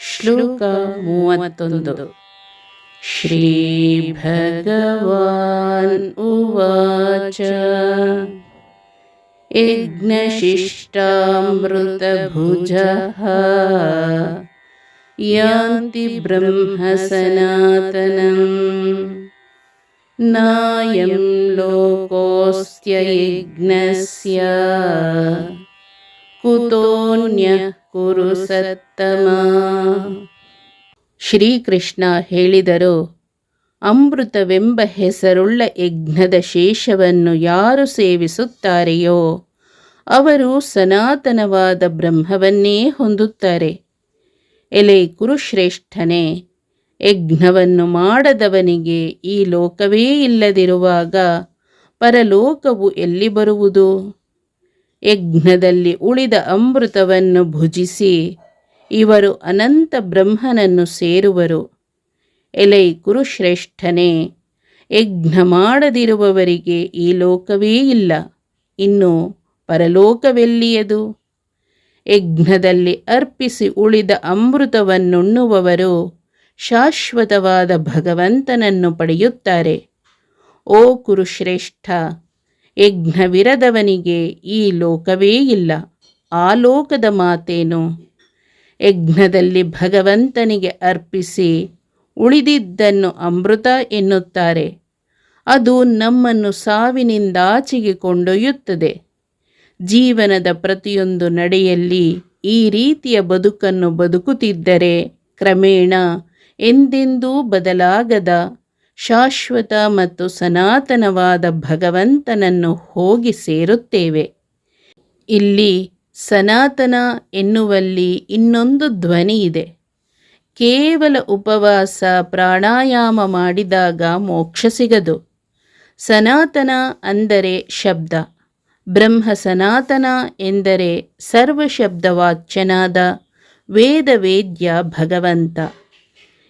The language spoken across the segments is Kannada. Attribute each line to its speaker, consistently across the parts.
Speaker 1: ಶ್ಲೋಕ ಮೂವತ್ತೊಂದು ಶ್ರೀ ಭಗವಾನ್ ಉವಾಚ ಯಜ್ಞಶಿಷ್ಟಾಮೃತಭುಜಃ ಯಾಂತಿ ಬ್ರಹ್ಮ ಸನಾತನಂ ನಾಯಂ ಲೋಕೋಸ್ತ್ಯ ಯಜ್ಞಸ್ಯ ಕುತೋನ್ಯಃ ಕುರು ಸತ್ತಮ ಶ್ರೀಕೃಷ್ಣ ಹೇಳಿದರು, ಅಮೃತವೆಂಬ ಹೆಸರುಳ್ಳ ಯಜ್ಞದ ಶೇಷವನ್ನು ಯಾರು ಸೇವಿಸುತ್ತಾರೆಯೋ, ಅವರು ಸನಾತನವಾದ ಬ್ರಹ್ಮವನ್ನೇ ಹೊಂದುತ್ತಾರೆ. ಎಲೆ ಕುರುಶ್ರೇಷ್ಠನೇ, ಯಜ್ಞವನ್ನು ಮಾಡದವನಿಗೆ ಈ ಲೋಕವೇ ಇಲ್ಲದಿರುವಾಗ ಪರಲೋಕವು ಎಲ್ಲಿ ಬರುವುದು? ಯಜ್ಞದಲ್ಲಿ ಉಳಿದ ಅಮೃತವನ್ನು ಭುಜಿಸಿ ಇವರು ಅನಂತ ಬ್ರಹ್ಮನನ್ನು ಸೇರುವರು. ಎಲೈ ಕುರುಶ್ರೇಷ್ಠನೇ ಯಜ್ಞ ಮಾಡದಿರುವವರಿಗೆ ಈ ಲೋಕವೇ ಇಲ್ಲ, ಇನ್ನು ಪರಲೋಕವೆಲ್ಲಿಯದು? ಯಜ್ಞದಲ್ಲಿ ಅರ್ಪಿಸಿ ಉಳಿದ ಅಮೃತವನ್ನುಣ್ಣುವವರು ಶಾಶ್ವತವಾದ ಭಗವಂತನನ್ನು ಪಡೆಯುತ್ತಾರೆ. ಓ ಕುರುಶ್ರೇಷ್ಠ ಯಜ್ಞವಿರದವನಿಗೆ ಈ ಲೋಕವೇ ಇಲ್ಲ. ಆ ಲೋಕದ ಮಾತೇನು? ಯಜ್ಞದಲ್ಲಿ ಭಗವಂತನಿಗೆ ಅರ್ಪಿಸಿ ಉಳಿದಿದ್ದನ್ನು ಅಮೃತ ಎನ್ನುತ್ತಾರೆ. ಅದು ನಮ್ಮನ್ನು ಸಾವಿನಿಂದಾಚೆಗೆ ಕೊಂಡೊಯ್ಯುತ್ತದೆ. ಜೀವನದ ಪ್ರತಿಯೊಂದು ನಡೆಯಲ್ಲಿ ಈ ರೀತಿಯ ಬದುಕನ್ನು ಬದುಕುತ್ತಿದ್ದರೆ ಕ್ರಮೇಣ ಎಂದೆಂದೂ ಬದಲಾಗದ ಶಾಶ್ವತ ಮತ್ತು ಸನಾತನವಾದ ಭಗವಂತನನ್ನು ಹೋಗಿ ಸೇರುತ್ತೇವೆ. ಇಲ್ಲಿ ಸನಾತನ ಎನ್ನುವಲ್ಲಿ ಇನ್ನೊಂದು ಧ್ವನಿ ಇದೆ. ಕೇವಲ ಉಪವಾಸ, ಪ್ರಾಣಾಯಾಮ ಮಾಡಿದಾಗ ಮೋಕ್ಷ ಸಿಗದು. ಸನಾತನ ಅಂದರೆ ಶಬ್ದ. ಬ್ರಹ್ಮ ಸನಾತನ ಎಂದರೆ ಸರ್ವಶಬ್ದವಾಚ್ಯನಾದ ವೇದವೇದ್ಯ ಭಗವಂತ.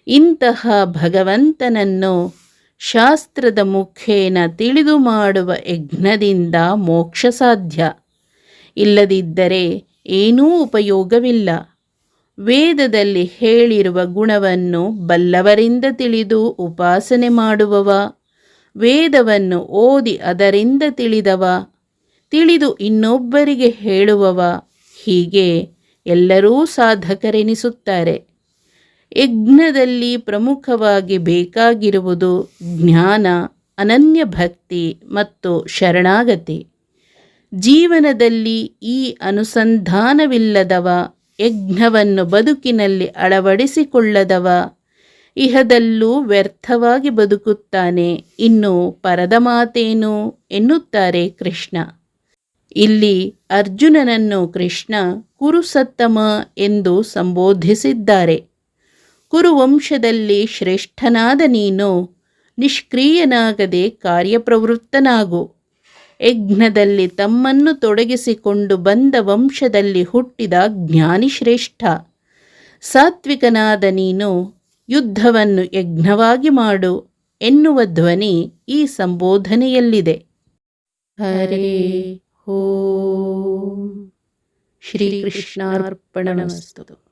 Speaker 1: ಇಂತಹ ಭಗವಂತನನ್ನು ಶಾಸ್ತ್ರದ ಮುಖೇನ ತಿಳಿದು ಮಾಡುವ ಯಜ್ಞದಿಂದ ಮೋಕ್ಷ ಸಾಧ್ಯ ಇಲ್ಲದಿದ್ದರೆ ಏನೂ ಉಪಯೋಗವಿಲ್ಲ. ವೇದದಲ್ಲಿ ಹೇಳಿರುವ ಗುಣವನ್ನು ಬಲ್ಲವರಿಂದ ತಿಳಿದು ಉಪಾಸನೆ ಮಾಡುವವ, ವೇದವನ್ನು ಓದಿ ಅದರಿಂದ ತಿಳಿದವ, ತಿಳಿದು ಇನ್ನೊಬ್ಬರಿಗೆ ಹೇಳುವವ, ಹೀಗೆ ಎಲ್ಲರೂ ಸಾಧಕರೆನಿಸುತ್ತಾರೆ. ಯಜ್ಞದಲ್ಲಿ ಪ್ರಮುಖವಾಗಿ ಬೇಕಾಗಿರುವುದು ಜ್ಞಾನ, ಅನನ್ಯ ಭಕ್ತಿ ಮತ್ತು ಶರಣಾಗತಿ. ಜೀವನದಲ್ಲಿ ಈ ಅನುಸಂಧಾನವಿಲ್ಲದವ, ಯಜ್ಞವನ್ನು ಬದುಕಿನಲ್ಲಿ ಅಳವಡಿಸಿಕೊಳ್ಳದವ, ಇಹದಲ್ಲೂ ವ್ಯರ್ಥವಾಗಿ ಬದುಕುತ್ತಾನೆ. ಇನ್ನು ಪರದ ಮಾತೇನು ಎನ್ನುತ್ತಾರೆ ಕೃಷ್ಣ. ಇಲ್ಲಿ ಅರ್ಜುನನನ್ನು ಕೃಷ್ಣ ಕುರುಸತ್ತಮ ಎಂದು ಸಂಬೋಧಿಸಿದ್ದಾರೆ. ಕುರುವಂಶದಲ್ಲಿ ಶ್ರೇಷ್ಠನಾದ ನೀನು, ನಿಷ್ಕ್ರಿಯನಾಗದೆ ಕಾರ್ಯಪ್ರವೃತ್ತನಾಗು. ಯಜ್ಞದಲ್ಲಿ ತಮ್ಮನ್ನು ತೊಡಗಿಸಿಕೊಂಡು ಬಂದ ವಂಶದಲ್ಲಿ ಹುಟ್ಟಿದ ಜ್ಞಾನಿ ಶ್ರೇಷ್ಠ ಸಾತ್ವಿಕನಾದ ನೀನು, ಯುದ್ಧವನ್ನು ಯಜ್ಞವಾಗಿ ಮಾಡು ಎನ್ನುವ ಧ್ವನಿ ಈ ಸಂಬೋಧನೆಯಲ್ಲಿದೆ. ಹರೇ ಹೋ ಶ್ರೀಕೃಷ್ಣಾರ್ಪಣಮಸ್ತು.